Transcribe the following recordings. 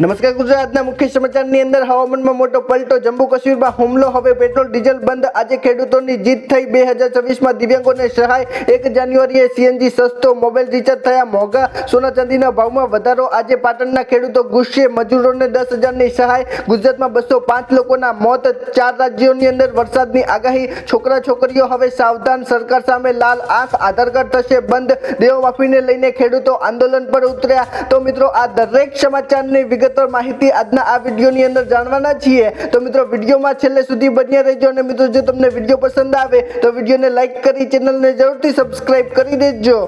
નમસ્કાર ગુજરાતના મુખ્ય સમાચારની અંદર હવામાનમાં મોટો પલટો, જમ્મુ કાશ્મીરમાં હુમલો, હવે પેટ્રોલ, ડીઝલ બંધ, આજે ખેડૂતોની જીત થઈ બે હજાર છવ્વીસમાં દિવ્યાંગોને સહાય, એક જાન્યુઆરીએ સીએનજી સસ્તો મોબાઈલ રિચાર્જ થયા મોંઘા સોના ચાંદીના ભાવમાં વધારો, આજે પાટણના ખેડૂતો ગુસ્સે મજૂરોને દસ હજારની સહાય, ગુજરાતમાં બસો પાંચ લોકોના મોત, ચાર રાજ્યોની અંદર વરસાદની આગાહી, છોકરા છોકરીઓ હવે સાવધાન, સરકાર સામે લાલ આંખ, આધાર કાર્ડ થશે બંધ દેવ માફીને લઈને ખેડૂતો આંદોલન પર ઉતર્યા. તો મિત્રો, આ દરેક સમાચારની વિગતવાર માહિતી આજના આ વિડીયોની અંદર જાણવાના છીએ. તો મિત્રો, વિડીયોમાં છેલ્લે સુધી બન્યા રહેજો અને મિત્રો, જો તમને વીડિયો પસંદ આવે તો વિડીયોને લાઈક કરી ચેનલને જરૂરથી સબસ્ક્રાઈબ કરી દેજો.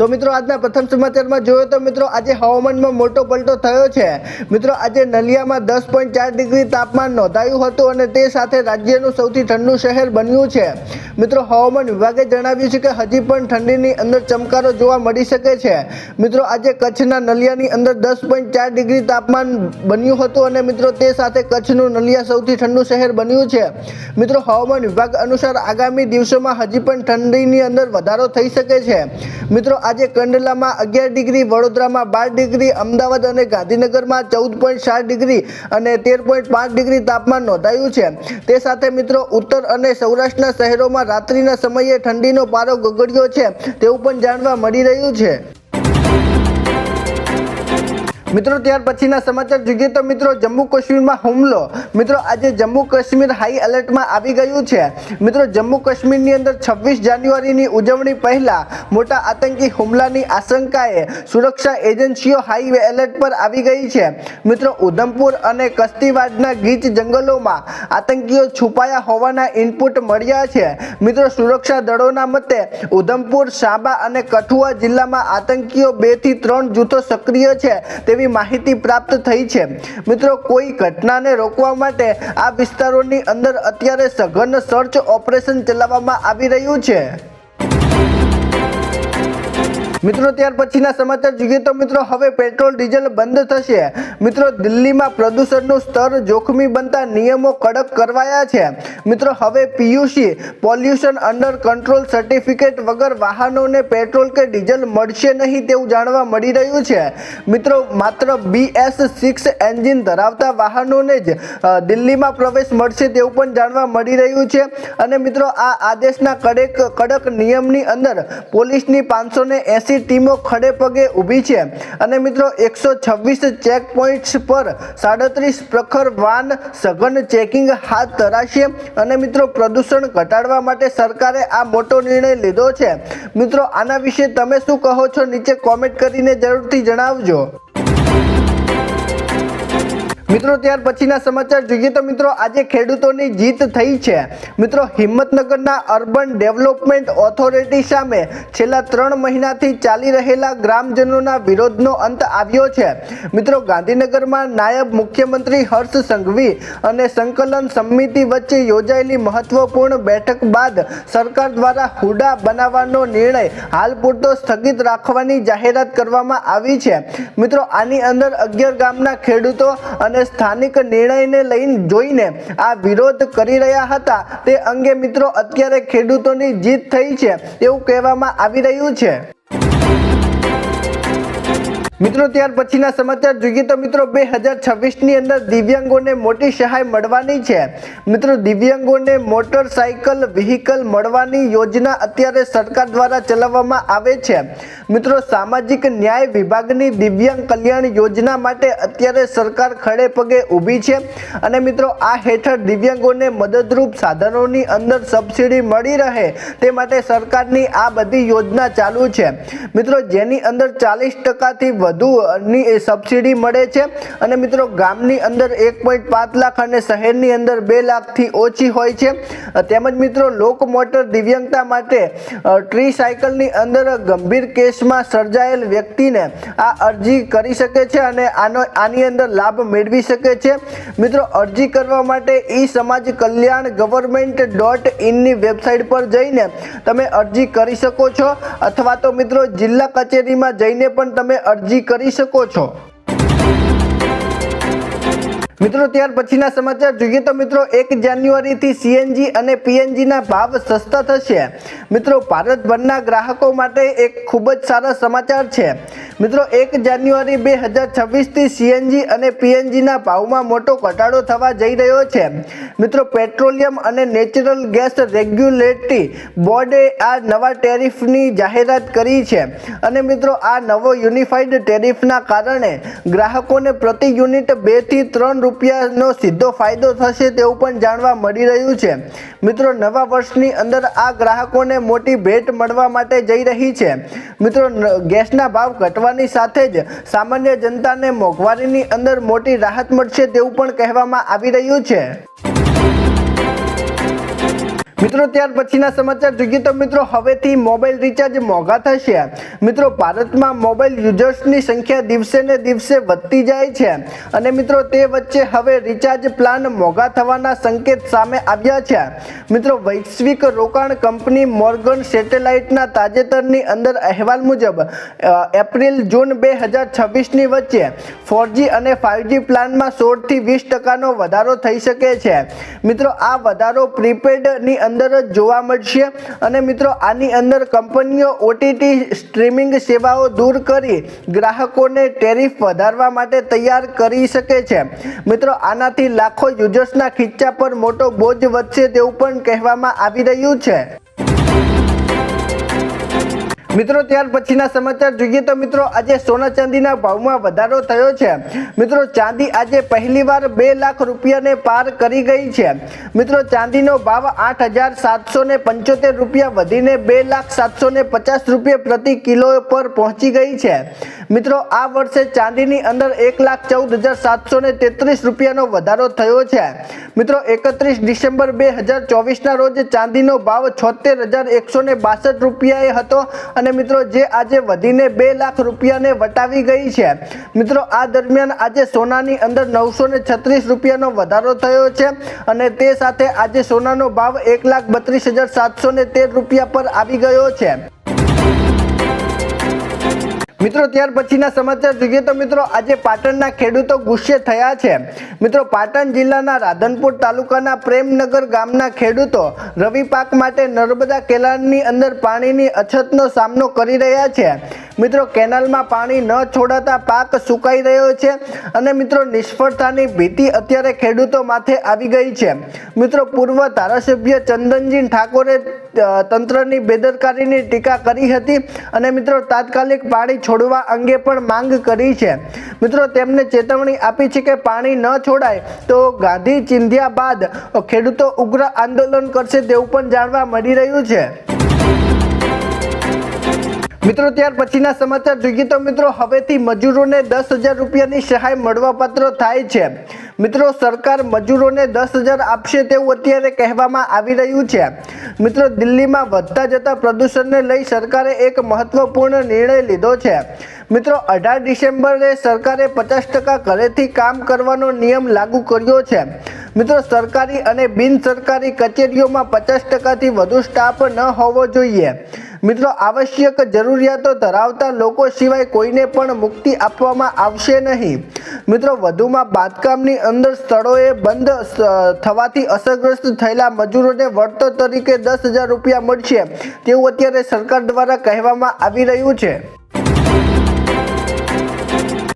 તો મિત્રો આજના પ્રથમ સમાચારમાં જોયો તો મિત્રો આજે હવામાનમાં મોટો પલટો થયો છે. મિત્રો આજે નલિયામાં દસ પોઈન્ટ ચાર ડિગ્રી તાપમાન નોંધાયું હતું અને તે સાથે રાજ્યનું સૌથી ઠંડુ શહેર બન્યું છે. મિત્રો હવામાન વિભાગે જણાવ્યું છે કે હજી પણ ઠંડીની અંદર ચમકારો જોવા મળી શકે છે. મિત્રો આજે કચ્છના નલિયાની અંદર દસ પોઈન્ટ ચાર ડિગ્રી તાપમાન બન્યું હતું અને મિત્રો તે સાથે કચ્છનું નલિયા સૌથી ઠંડુ શહેર બન્યું છે. મિત્રો હવામાન વિભાગ અનુસાર આગામી દિવસોમાં હજી પણ ઠંડીની અંદર વધારો થઈ શકે છે. મિત્રો આજે કંડલામાં અગિયાર ડિગ્રી, વડોદરામાં બાર ડિગ્રી, અમદાવાદ અને ગાંધીનગરમાં ચૌદ પોઈન્ટ સાત ડિગ્રી અને તેર પોઈન્ટ પાંચ ડિગ્રી તાપમાન નોંધાયું છે. તે સાથે મિત્રો, ઉત્તર અને સૌરાષ્ટ્રના શહેરોમાં રાત્રિના સમયે ઠંડીનો પારો ગગડ્યો છે. તેવું પણ જાણવા મળી રહ્યું છે. મિત્રો, ત્યાર પછીના સમાચાર જોઈએ તો મિત્રો, જમ્મુ કાશ્મીરમાં હુમલો. મિત્રો, આજે જમ્મુ કાશ્મીર હાઈ એલર્ટમાં આવી ગયું છે. મિત્રો, જમ્મુ કાશ્મીરની અંદર છવ્વીસ જાન્યુઆરીની ઉજવણી પહેલા મોટા આતંકી હુમલાની આશંકાએ સુરક્ષા એજન્સીઓ હાઈ એલર્ટ પર આવી ગઈ છે. મિત્રો, ઉધમપુર અને કસ્તીવાડના ગીચ જંગલોમાં આતંકીઓ છુપાયા હોવાના ઇનપુટ મળ્યા છે. મિત્રો, સુરક્ષા દળોના મતે ઉધમપુર, સાંબા અને કઠુઆ જિલ્લામાં આતંકીઓ બેથી ત્રણ જૂથો સક્રિય છે. તેવી માહિતી પ્રાપ્ત થઈ છે. મિત્રો, કોઈ ઘટનાને રોકવા માટે આ વિસ્તારોની અંદર અત્યારે સઘન સર્ચ ઓપરેશન ચલાવવામાં આવી રહ્યું છે. મિત્રો, ત્યાર પછીના સમાચાર જોઈએ તો મિત્રો, હવે પેટ્રોલ, ડીઝલ બંધ થશે. મિત્રો, દિલ્હીમાં પ્રદૂષણનું સ્તર જોખમી બનતા નિયમો કડક કરવાયા છે. મિત્રો, હવે PUC pollution under control certificate વગર વાહનોને પેટ્રોલ કે ડીઝલ મળશે નહીં તેવું જાણવા મળી રહ્યું છે. મિત્રો, માત્ર બીએસ સિક્સ એન્જિન ધરાવતા વાહનોને જ દિલ્હીમાં પ્રવેશ મળશે તેવું પણ જાણવા મળી રહ્યું છે. અને મિત્રો, આ આદેશના કડક કડક નિયમની અંદર પોલીસની પાંચસો એંસી ટીમો ખડે પગે ઊભી છે. અને મિત્રો, એકસો છવ્વીસ ચેક પોઈન્ટ્સ પર સાડત્રીસ પ્રખર વાન સઘન ચેકિંગ હાથ ધરાશે. અને મિત્રો, પ્રદૂષણ ઘટાડવા માટે સરકારે આ મોટો નિર્ણય લીધો છે. મિત્રો, આના વિશે તમે શું કહો છો? નીચે કોમેન્ટ કરીને જરૂરથી જણાવજો. મિત્રો, ત્યાર પછીના સમાચાર જોઈએ તો મિત્રો, આજે ખેડૂતોની જીત થઈ છે. મિત્રો, હિંમતનગરના અર્બન ડેવલપમેન્ટ ઓથોરિટી સામે છેલ્લા ત્રણ મહિનાથી ચાલી રહેલા ગ્રામજનોના વિરોધનો અંત આવ્યો છે. મિત્રો, ગાંધીનગરમાં નાયબ મુખ્યમંત્રી હર્ષ સંઘવી અને સંકલન સમિતિ વચ્ચે યોજાયેલી મહત્વપૂર્ણ બેઠક બાદ સરકાર દ્વારા હુડા બનાવવાનો નિર્ણય હાલ પૂરતો સ્થગિત રાખવાની જાહેરાત કરવામાં આવી છે. મિત્રો, આની અંદર અગિયાર ગામના ખેડૂતો અને સ્થાનિક નિર્ણયને લઈને જોઈને આ વિરોધ કરી રહ્યા હતા. તે અંગે મિત્રો, અત્યારે ખેડૂતોની જીત થઈ છે, એવું કહેવામાં આવી રહ્યું છે. મિત્રો, ત્યાર પછીના સમાચાર જોઈએ તો મિત્રો, બે હજાર છવ્વીસની અંદર દિવ્યાંગોને મોટી સહાય મળવાની છે. મિત્રો, દિવ્યાંગોને મોટરસાયકલ, વ્હીકલ મળવાની યોજના અત્યારે સરકાર દ્વારા ચલાવવામાં આવે છે. મિત્રો, સામાજિક ન્યાય વિભાગની દિવ્યાંગ કલ્યાણ યોજના માટે અત્યારે સરકાર ખડે પગે ઊભી છે અને મિત્રો, આ હેઠળ દિવ્યાંગોને મદદરૂપ સાધનોની અંદર સબસિડી મળી રહે તે માટે સરકારની આ બધી યોજના ચાલુ છે. મિત્રો, જેની અંદર ચાલીસ ટકાથી વધુની સબસિડી મળે છે. અને મિત્રો, ગામની અંદર એક પોઈન્ટ પાંચ લાખ અને શહેરની અંદર બે લાખથી ઓછી હોય છે. તેમજ મિત્રો લોક મોટર દિવ્યાંગતા માટે ટ્રી સાયકલની અંદર ગંભીર કેસમાં સર્જાયેલ વ્યક્તિને આ અરજી કરી શકે છે અને આનો, આની અંદર લાભ મેળવી શકે છે. મિત્રો, અરજી કરવા માટે e Samaj Kalyan government dot ઇનની website પર જઈને તમે અરજી કરી શકો છો. અથવા તો મિત્રો, જિલ્લા કચેરીમાં જઈને પણ તમે અરજી કરી શકો છો. મિત્રો, ત્યાર પછીના સમાચાર જોઈએ તો મિત્રો, એક જાન્યુઆરીથી સીએનજી અને પીએનજીના ભાવ સસ્તા થશે. મિત્રો ભારતભરના ગ્રાહકો માટે એક ખૂબ જ સારા સમાચાર છે. મિત્રો, એક જાન્યુઆરી બે હજાર છવ્વીસથી સીએનજી અને પીએનજીના ભાવમાં મોટો ઘટાડો થવા જઈ રહ્યો છે. મિત્રો, પેટ્રોલિયમ અને નેચરલ ગેસ રેગ્યુલેટરી બોર્ડે આ નવા ટેરિફની જાહેરાત કરી છે. અને મિત્રો, આ નવો યુનિફાઈડ ટેરિફના કારણે ગ્રાહકોને પ્રતિ યુનિટ બેથી ત્રણ રૂપિયાનો સીધો ફાયદો થશે તેવું પણ જાણવા મળી રહ્યું છે. મિત્રો, નવા વર્ષની અંદર આ ગ્રાહકોને મોટી ભેટ મળવા માટે જઈ રહી છે. મિત્રો ગેસના ભાવ ઘટવાની સાથે જ સામાન્ય જનતાને મોંઘવારીની અંદર મોટી રાહત મળશે તેવું પણ કહેવામાં આવી રહ્યું છે. મિત્રો, ત્યાર પછીના સમાચાર જોઈએ તો મિત્રો, હવેથી મોબાઈલ રિચાર્જ મોંઘા થશે. મિત્રો, ભારતમાં મોબાઈલ યુઝર્સની સંખ્યા દિવસે ને દિવસે વધતી જાય છે. અને મિત્રો, તે વચ્ચે હવે રિચાર્જ પ્લાન મોંઘા થવાના સંકેત સામે આવ્યા છે. મિત્રો, વૈશ્વિક રોકાણ કંપની મોર્ગન સેટેલાઇટના તાજેતરની અંદર અહેવાલ મુજબ એપ્રિલ જૂન બે હજાર છવ્વીસની વચ્ચે ફોરજી અને ફાઇવજી પ્લાનમાં સોળથી વીસ ટકાનો વધારો થઈ શકે છે. મિત્રો, આ વધારો પ્રીપેડની જ જોવા મળશે. અને મિત્રો, આની અંદર કંપનીઓ ઓટીટી સ્ટ્રીમિંગ સેવાઓ દૂર કરી ગ્રાહકોને ટેરિફ વધારવા માટે તૈયાર કરી શકે છે. મિત્રો, આનાથી લાખો યુઝર્સના ખીચ્ચા પર મોટો બોજ વધશે તેવું પણ કહેવામાં આવી રહ્યું છે. મિત્રો, ત્યાર પછીના સમાચાર જોઈએ તો મિત્રો, આજે સોના ચાંદીના ભાવમાં વધારો થયો છે. મિત્રો, ચાંદી આજે પહેલીવાર બે લાખ રૂપિયાને પાર કરી ગઈ છે. મિત્રો, ચાંદીનો ભાવ આઠ હજાર સાતસો ને પંચોતેર રૂપિયા વધીને બે લાખ સાતસો ને પચાસ રૂપિયા પ્રતિ કિલો પર પહોંચી ગઈ છે. મિત્રો, આ વર્ષે ચાંદીની અંદર એક લાખ ચૌદ હજાર સાતસો ને તેત્રીસ રૂપિયાનો વધારો થયો છે. મિત્રો, એકત્રીસ ડિસેમ્બર બે હજાર ચોવીસના રોજ ચાંદીનો ભાવ છોતેર હજાર એકસો ને બાસઠ રૂપિયાએ હતો અને મિત્રો, જે આજે વધીને બે લાખ રૂપિયાને વટાવી ગઈ છે. મિત્રો, આ દરમિયાન આજે સોનાની અંદર નવસો ને છત્રીસ રૂપિયાનો વધારો થયો છે અને તે સાથે આજે સોનાનો ભાવ એક લાખ બત્રીસ હજાર સાતસો ને તેર રૂપિયા પર આવી ગયો છે. મિત્રો, ત્યાર પછીના સમાચાર જોઈએ તો મિત્રો, આજે પાટણના ખેડૂતો ગુસ્સે થયા છે. મિત્રો, પાટણ જિલ્લાના રાધનપુર તાલુકાના પ્રેમનગર ગામના ખેડૂતો રવિ પાક માટે નર્મદા કેનાલની અંદર પાણીની અછતનો સામનો કરી રહ્યા છે. મિત્રો, કેનાલમાં પાણી ન છોડાતા પાક સુકાઈ રહ્યો છે અને મિત્રો, નિષ્ફળતાની ભીતિ અત્યારે ખેડૂતો માથે આવી ગઈ છે. મિત્રો, પૂર્વ ધારાસભ્ય ચંદનજી ઠાકોરે તંત્રની બેદરકારીની ટીકા કરી હતી અને મિત્રો તાત્કાલિક પાણી છોડવા અંગે પણ માંગ કરી છે. મિત્રો તેમને ચેતવણી આપી છે કે પાણી ન છોડાય તો ગાંધી ચિંધ્યા બાદ ખેડૂતો ઉગ્ર આંદોલન કરશે તેવું પણ જાણવા મળી રહ્યું છે. મિત્રો ત્યાર પછીના સમાચાર જોઈએ તો મિત્રો હવેથી મજૂરોને દસ હજાર રૂપિયાની સહાય મળવાપાત્ર થાય છે. મિત્રો, સરકાર મજૂરોને દસ હજાર આપશે તેવું અત્યારે કહેવામાં આવી રહ્યું છે. મિત્રો, દિલ્હીમાં વધતા જતા પ્રદૂષણને લઈ સરકારે એક મહત્વપૂર્ણ નિર્ણય લીધો છે. મિત્રો, અઢાર ડિસેમ્બરે સરકારે પચાસ ટકા ઘરેથી કામ કરવાનો નિયમ લાગુ કર્યો છે. મિત્રો, સરકારી અને બિન સરકારી કચેરીઓમાં પચાસ ટકાથી વધુ સ્ટાફ ન હોવો જોઈએ. મિત્રો, આવશ્યક જરૂરિયાતો ધરાવતા લોકો સિવાય કોઈને પણ મુક્તિ આપવામાં આવશે નહીં. મિત્રો, વધુમાં બાંધકામની અંદર સ્થળોએ બંધ થવાથી અસરગ્રસ્ત થયેલા મજૂરોને વળતર તરીકે દસ હજાર રૂપિયા મળશે. તેવું અત્યારે સરકાર દ્વારા કહેવામાં આવી રહ્યું છે.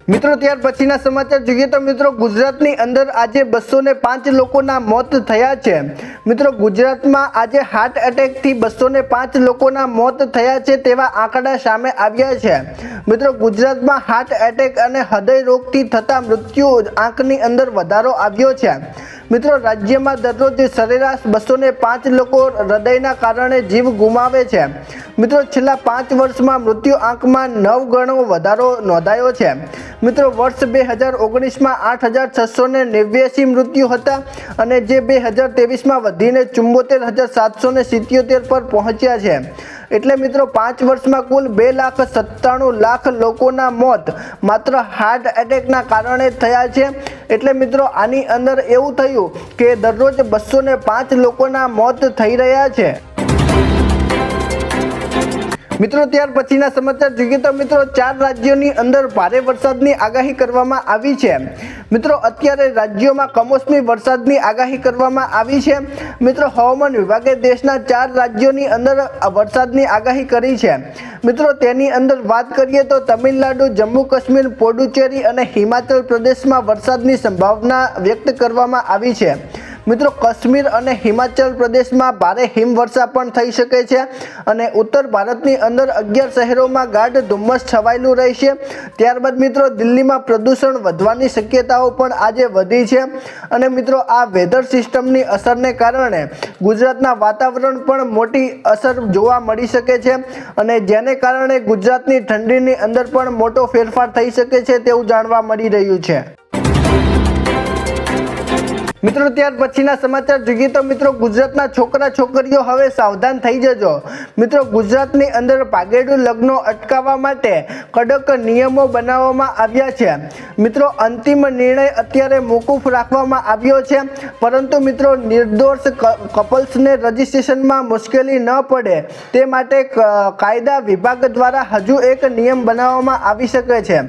મિત્રો, ત્યાર પછીના સમાચાર જોઈએ તો મિત્રો, ગુજરાતની અંદર આજે બસો ને પાંચ લોકોના મોત થયા છે. મિત્રો, ગુજરાતમાં આજે હાર્ટ એટેકથી બસો ને પાંચ લોકોના મોત થયા છે તેવા આંકડા સામે આવ્યા છે. મિત્રો, ગુજરાતમાં હાર્ટ એટેક અને હૃદય રોગથી થતા મૃત્યુ આંકની અંદર વધારો આવ્યો છે. મિત્રો, રાજ્યમાં દરરોજ સરેરાશ બસો પાંચ લોકો હૃદયના કારણે જીવ ગુમાવે છે. મિત્રો, છેલ્લા પાંચ વર્ષમાં મૃત્યુ આંકમાં નવ ગણો વધારો નોંધાયો છે. મિત્રો, વર્ષ બે હજાર ઓગણીસમાં આઠ હજાર છસો ને નેવ્યાસી મૃત્યુ હતા અને જે બે હજાર ત્રેવીસમાં વધીને ચુંબોતેર હજાર સાતસો સિત્યોતેર પર પહોંચ્યા છે. એટલે મિત્રો, પાંચ વર્ષમાં કુલ બે લાખ સત્તાણું લાખ લોકોના મોત માત્ર હાર્ટ એટેકના કારણે થયા છે. એટલે મિત્રો, આની અંદર એવું થયું કે દરરોજ બસો પાંચ લોકોના મોત થઈ રહ્યા છે. મિત્રો, ત્યાર પછીના સમાચાર જોઈએ તો મિત્રો, ચાર રાજ્યોની અંદર ભારે વરસાદની આગાહી કરવામાં આવી છે. મિત્રો, અત્યારે રાજ્યોમાં કમોસમી વરસાદની આગાહી કરવામાં આવી છે. મિત્રો, હવામાન વિભાગે દેશના ચાર રાજ્યોની અંદર વરસાદની આગાહી કરી છે. મિત્રો, તેની અંદર વાત કરીએ તો તમિલનાડુ, જમ્મુ કાશ્મીર, પોડુચેરી અને હિમાચલ પ્રદેશમાં વરસાદની સંભાવના વ્યક્ત કરવામાં આવી છે. મિત્રો, કાશ્મીર અને હિમાચલ પ્રદેશમાં ભારે હિમવર્ષા પણ થઈ શકે છે અને ઉત્તર ભારતની અંદર અગિયાર શહેરોમાં ગાઢ ધુમ્મસ છવાયેલું રહેશે. ત્યારબાદ મિત્રો, દિલ્હીમાં પ્રદૂષણ વધવાની શક્યતાઓ પણ આજે વધી છે અને મિત્રો, આ વેધર સિસ્ટમની અસરને કારણે ગુજરાતના વાતાવરણ પણ મોટી અસર જોવા મળી શકે છે અને જેને કારણે ગુજરાતની ઠંડીની અંદર પણ મોટો ફેરફાર થઈ શકે છે તેવું જાણવા મળી રહ્યું છે. મિત્રો, ત્યાર પછીના સમાચાર જોઈએ તો મિત્રો, ગુજરાતના છોકરા છોકરીઓ હવે સાવધાન થઈ જજો. મિત્રો, ગુજરાતની અંદર પાગેડું લગ્નો અટકાવવા માટે કડક નિયમો બનાવવામાં આવ્યા છે. મિત્રો, અંતિમ નિર્ણય અત્યારે મોકૂફ રાખવામાં આવ્યો છે. પરંતુ મિત્રો, નિર્દોષ કપલ્સને રજિસ્ટ્રેશનમાં મુશ્કેલી ન પડે. તે માટે કાયદા વિભાગ દ્વારા હજુ એક નિયમ બનાવવામાં આવી શકે છે.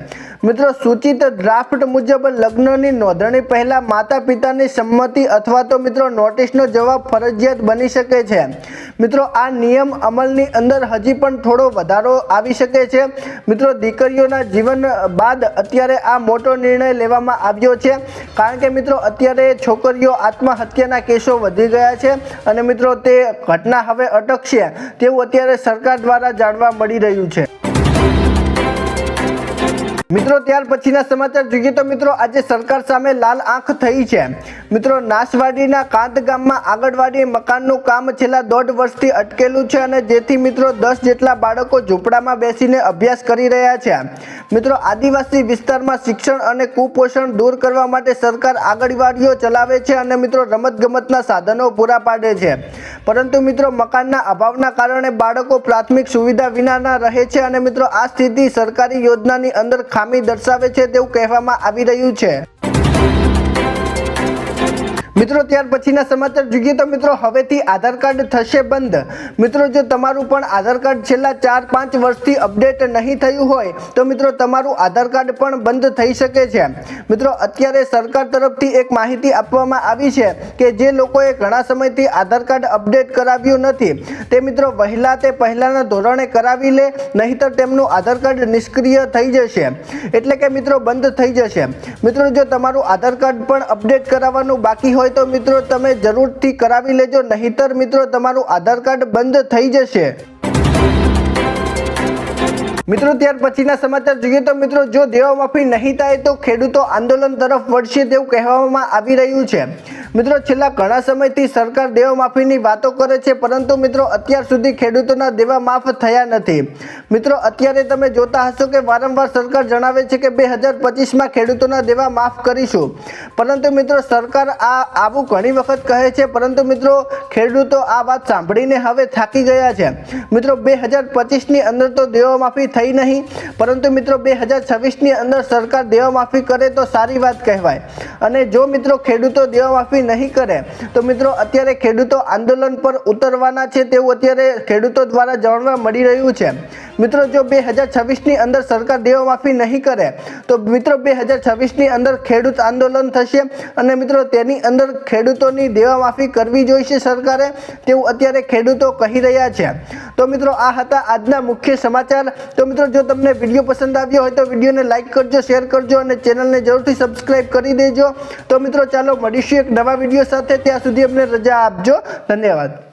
મિત્રો, સૂચિત ડ્રાફ્ટ મુજબ લગ્નની નોંધણી પહેલા માતા પિતાની સંમતિ અથવા તો મિત્રો નોટિસનો જવાબ ફરજિયાત બની શકે છે. મિત્રો, આ નિયમ અમલની અંદર હજી પણ થોડો વધારો આવી શકે છે. મિત્રો, દીકરીઓના જીવન બાદ અત્યારે આ મોટો નિર્ણય લેવામાં આવ્યો છે. કારણ કે મિત્રો, અત્યારે છોકરીઓ આત્મહત્યાના કેસો વધી ગયા છે અને મિત્રો, તે ઘટના હવે અટકશે. તેવું અત્યારે સરકાર દ્વારા જાણવા મળી રહ્યું છે. મિત્રો, ત્યાર પછીના સમાચાર જોઈએ તો મિત્રો, આજે સરકાર સામે લાલ આંખ થઈ છે. મિત્રો, નાસવાડીના કાંત ગામમાં આગળવાડી મકાનનું કામ છેલ્લા દોઢ વર્ષથી અટકેલું છે અને જેથી મિત્રો, દસ જેટલા બાળકો ઝૂંપડામાં બેસીને અભ્યાસ કરી રહ્યા છે. મિત્રો, આદિવાસી વિસ્તારમાં શિક્ષણ અને કુપોષણ દૂર કરવા માટે સરકાર આગળવાડીઓ ચલાવે છે અને મિત્રો, રમતગમતના સાધનો પૂરા પાડે છે. પરંતુ મિત્રો, મકાનના અભાવના કારણે બાળકો પ્રાથમિક સુવિધા વિનાના રહે છે અને મિત્રો, આ સ્થિતિ સરકારી યોજનાની અંદર ખામી દર્શાવે છે તેવું કહેવામાં આવી રહ્યું છે. મિત્રો, ત્યાર પછીના સમાચાર જોઈએ તો મિત્રો, હવેથી આધાર કાર્ડ થશે બંધ. મિત્રો, જો તમારું પણ આધાર કાર્ડ છેલ્લા ચાર, પાંચ વર્ષથી અપડેટ નહીં થયું હોય, તો મિત્રો, તમારું આધાર કાર્ડ પણ બંધ થઈ શકે છે. મિત્રો, અત્યારે સરકાર તરફથી એક માહિતી આપવામાં આવી છે કે જે લોકોએ ઘણા સમયથી આધાર કાર્ડ અપડેટ કરાવ્યું નથી. તે મિત્રો, વહેલા તે પહેલાંના ધોરણે કરાવી લે, નહીંતર તેમનું આધાર કાર્ડ નિષ્ક્રિય થઈ જશે. એટલે કે મિત્રો, બંધ થઈ જશે. મિત્રો, જો તમારું આધાર કાર્ડ પણ અપડેટ કરાવવાનું બાકી હોય તો મિત્રો તમે જરૂરથી કરાવી લેજો નહીતર મિત્રો તમારું આધાર કાર્ડ બંધ થઈ જશે. મિત્રો, ત્યાર પછીના સમાચાર જોઈએ તો મિત્રો, જો દેવા માફી નહીં થાય તો ખેડૂતો આંદોલન તરફ વળશે તેવું કહેવામાં આવી રહ્યું છે. મિત્રો, છેલ્લા ઘણા સમયથી સરકાર દેવા માફીની વાતો કરે છે, પરંતુ મિત્રો, અત્યાર સુધી ખેડૂતોના દેવા માફ થયા નથી. મિત્રો, અત્યારે તમે જોતા હશો કે વારંવાર સરકાર જણાવે છે કે બે હજાર પચીસમાં ખેડૂતોના દેવા માફ કરીશું. પરંતુ મિત્રો, સરકાર આ આવું ઘણી વખત કહે છે, પરંતુ મિત્રો, ખેડૂતો આ વાત સાંભળીને હવે થાકી ગયા છે. મિત્રો, બે હજાર પચીસની અંદર તો દેવા માફી થઈ નહીં. પરંતુ મિત્રો બે હજાર છવ્વીસની અંદર સરકાર દેવા કરે તો સારી વાત કહેવાય. અને જો મિત્રો ખેડૂતો દેવા માફી નહીં કરે, તો મિત્રો અત્યારે ખેડૂતો આંદોલન પર ઉતરવાના છે તેવું અત્યારે ખેડૂતો દ્વારા જાણવા મળી રહ્યું છે. મિત્રો જો બે હજાર છવ્વીસની અંદર સરકાર દેવા માફી નહીં કરે, તો મિત્રો બે હજાર છવ્વીસની અંદર ખેડૂત આંદોલન થશે. અને મિત્રો તેની અંદર ખેડૂતોની દેવા માફી કરવી જોઈશે સરકારે તેવું અત્યારે ખેડૂતો કહી રહ્યા છે. તો મિત્રો આ હતા આજના મુખ્ય સમાચાર. તો મિત્રો, જો તમને વીડિયો પસંદ આવ્યો હોય તો વિડીયોને લાઇક કરજો શેર કરજો અને ચેનલને જરૂરથી સબસ્ક્રાઈબ કરી દેજો. તો મિત્રો, ચાલો મળીશું એક નવા વીડિયો સાથે. ત્યાં સુધી અમને રજા આપજો. ધન્યવાદ.